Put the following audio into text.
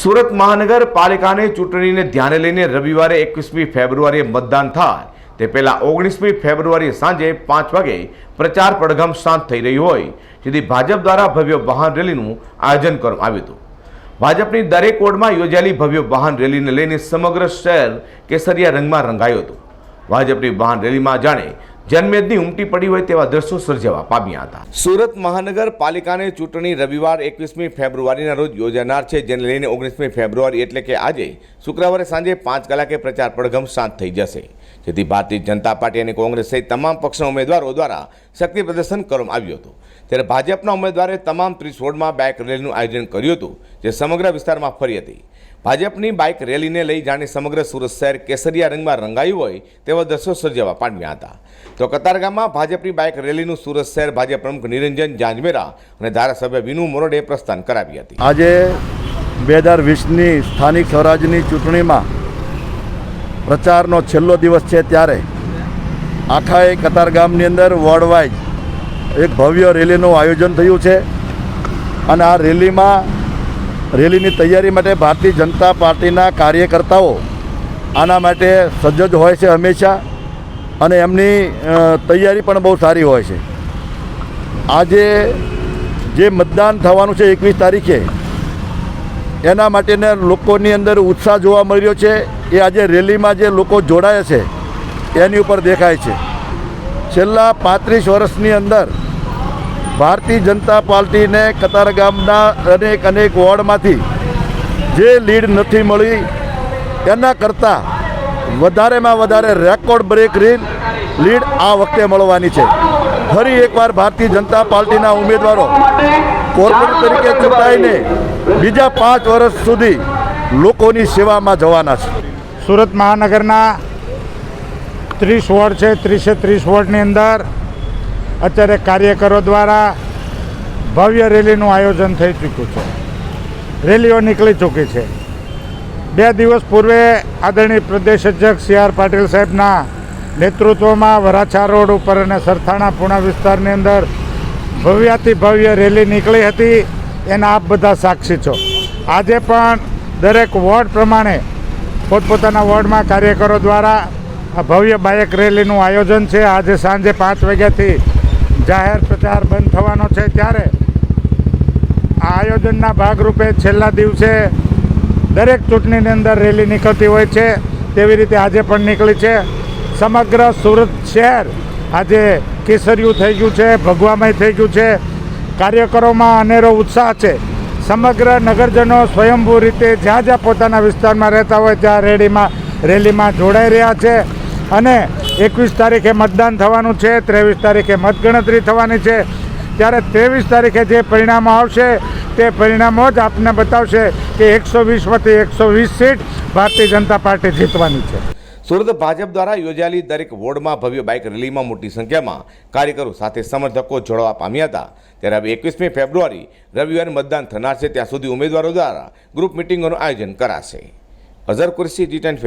સુરત મહાનગરપાલિકાની ચૂંટણીને ધ્યાને લઈને રવિવારે એકવીસમી ફેબ્રુઆરીએ મતદાન થાય. તે પહેલા ઓગણીસમી ફેબ્રુઆરી સાંજે પાંચ વાગે પ્રચાર પડઘમ શાંત થઈ રહ્યું હોય, જેથી ભાજપ દ્વારા ભવ્ય વાહન રેલીનું આયોજન કરવામાં આવ્યું હતું. ભાજપની દરેક વોર્ડમાં યોજાયેલી ભવ્ય વાહન રેલીને લઈને સમગ્ર શહેર કેસરિયા રંગમાં રંગાયું હતું. ભાજપની વાહન રેલીમાં જાણે જનમેદની ઉમટી પડી હોય તેવા દ્રશ્યો સર્જાવા પામ્યા હતા. સુરત મહાનગરપાલિકાની ચૂંટણી રવિવાર એકવીસમી ફેબ્રુઆરીના રોજ યોજાનાર છે, જેને લઈને ઓગણીસમી ફેબ્રુઆરી એટલે કે આજે શુક્રવારે સાંજે પાંચ કલાકે પ્રચાર પડઘમ શાંત થઈ જશે. જેથી ભારતીય જનતા પાર્ટી અને કોંગ્રેસ સહિત તમામ પક્ષના ઉમેદવારો દ્વારા શક્તિ પ્રદર્શન કરવામાં આવ્યું હતું. ત્યારે ભાજપના ઉમેદવારે તમામ ત્રીસ વોર્ડમાં બાઇક રેલીનું આયોજન કર્યું હતું, જે સમગ્ર વિસ્તારમાં ફરી હતી. ભાજપની બાઇક રેલીને લઈ જાણે સમગ્ર સુરત શહેર કેસરિયા રંગમાં રંગાયું હોય, તેવા દ્રશ્યો સર્જાવા પામ્યા હતા. તો કતારગામમાં ભાજપની બાઇક રેલીનું સુરત શહેર ભાજપ પ્રમુખ નિરંજન જાંજમેરા અને ધારાસભ્ય વિનુ મોરડે પ્રસ્થાન કરાવી હતી. આજે બે હજાર વીસની સ્થાનિક સ્વરાજની ચૂંટણીમાં પ્રચારનો છેલ્લો દિવસ છે ત્યારે આખા એ કતાર ગામની અંદર વોર્ડ વાઇઝ એક ભવ્ય રેલીનું આયોજન થયું છે. અને આ રેલીમાં, રેલીની તૈયારી માટે ભારતીય જનતા પાર્ટીના કાર્યકર્તાઓ આના માટે સજ્જ હોય છે હંમેશા. અને એમની તૈયારી પણ બહુ સારી હોય છે. આજે જે મતદાન થવાનું છે એકવીસ તારીખે, એના માટેને લોકોની અંદર ઉત્સાહ જોવા મળી રહ્યો છે. એ આજે રેલીમાં જે લોકો જોડાયા છે, એની ઉપર દેખાય છે. છેલ્લા પાંત્રીસ વર્ષની અંદર ભારતીય જનતા પાર્ટીને કતાર ગામના અનેક અનેક વોર્ડમાંથી જે લીડ નથી મળી, એના કરતાં વધારેમાં વધારે રેકોર્ડ બ્રેક રીલ લીડ આ વખતે મળવાની છે. ફરી એકવાર ભારતીય જનતા પાર્ટીના ઉમેદવારો કોર્પોરેટ તરીકે ચૂંટાઈને બીજા પાંચ વર્ષ સુધી લોકોની સેવામાં જવાના છે. સુરત મહાનગરના ત્રીસ વોર્ડ છે, ત્રીસે ત્રીસ વોર્ડની અંદર અત્યારે કાર્યકરો દ્વારા ભવ્ય રેલીનું આયોજન થઈ ચૂક્યું છે. રેલીઓ નીકળી ચૂકી છે. બે દિવસ પૂર્વે આદરણીય પ્રદેશ અધ્યક્ષ સી આર પાટીલ સાહેબના નેતૃત્વમાં વરાછા રોડ ઉપર અને સરથાણા પૂણા વિસ્તારની અંદર ભવ્યાથી ભવ્ય રેલી નીકળી હતી. એના આપ બધા સાક્ષી છો. આજે પણ દરેક વોર્ડ પ્રમાણે પોતપોતાના વોર્ડમાં કાર્યકરો દ્વારા આ ભવ્ય બાઇક રેલીનું આયોજન છે. આજે સાંજે પાંચ વાગ્યાથી જાહેર પ્રચાર બંધ થવાનો છે. ત્યારે આ આયોજનના ભાગરૂપે છેલ્લા દિવસે દરેક ચૂંટણીની અંદર રેલી નીકળતી હોય છે. તેવી રીતે આજે પણ નીકળી છે. સમગ્ર સુરત શહેર આજે કેસરિયું થઈ ગયું છે, ભગવામય થઈ ગયું છે. કાર્યકરોમાં અનેરો ઉત્સાહ છે. સમગ્ર નગરજનો સ્વયંભૂ રીતે જ્યાં જ્યાં પોતાના વિસ્તારમાં રહેતા હોય, ત્યાં રેલીમાં રેલીમાં જોડાઈ રહ્યા છે. અને એકવીસ તારીખે મતદાન થવાનું છે, ત્રેવીસ તારીખે મતગણતરી થવાની છે. ત્યારે ત્રેવીસ તારીખે જે પરિણામો આવશે, તે પરિણામો જ આપને બતાવશે કે એકસો વીસમાંથી એકસો વીસ સીટ ભારતીય જનતા પાર્ટી જીતવાની છે. સુરત ભાજપ દ્વારા યોજાયેલી દરેક વોર્ડમાં ભવ્ય બાઇક રેલીમાં મોટી સંખ્યામાં કાર્યકરો સાથે સમર્થકો જોડવા પામ્યા હતા. ત્યારે હવે એકવીસમી ફેબ્રુઆરી રવિવારે મતદાન થનાર છે, ત્યાં સુધી ઉમેદવારો દ્વારા ગ્રુપ મિટિંગોનું આયોજન કરાશે. અઝર કુરશી, જી ટેન